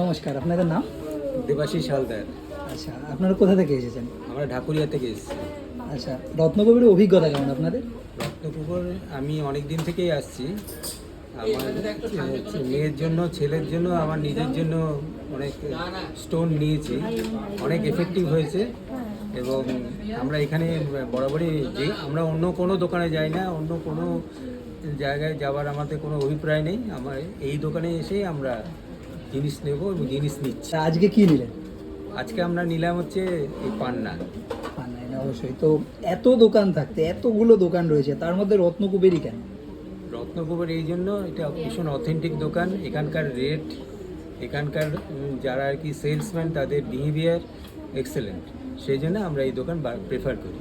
নমস্কার আপনাদের নাম? দেবাশিস হালদার। আচ্ছা আপনারা কোথা থেকে এসেছেন? আমরা ঢাকুরিয়া থেকে এসেছি। আচ্ছা রত্নকুপুরের অভিজ্ঞতা কেমন আপনাদের? রত্নকুপুর আমি অনেক দিন থেকেই আসছি। আমার মেয়ের জন্য ছেলের জন্য আমার নিজের জন্য অনেক স্টোন নিয়েছি। অনেক এফেক্টিভ হয়েছে। এবং আমরা এখানে বরাবরই যে আমরা অন্য কোনো দোকানে যাই না অন্য কোনো জায়গায় যাওয়ার আমাদের কোনো অভিপ্রায় নেই। আমার এই দোকানে এসেই আমরা জিনিস নেব এবং জিনিস নিচ্ছি। আজকে কি নিলেন? আজকে আমরা নিলাম হচ্ছে এই পান্না। অবশ্যই। তো এত দোকান থাকতে এতগুলো দোকান রয়েছে তার মধ্যে রত্নকুবেরই কেন? রত্নকুমার এই জন্য এটা ভীষণ অথেন্টিক দোকান। এখানকার রেট এখানকার যারা আর কি সেলসম্যান তাদের বিহেভিয়ার এক্সেলেন্ট সেই জন্য আমরা এই দোকান প্রেফার করি।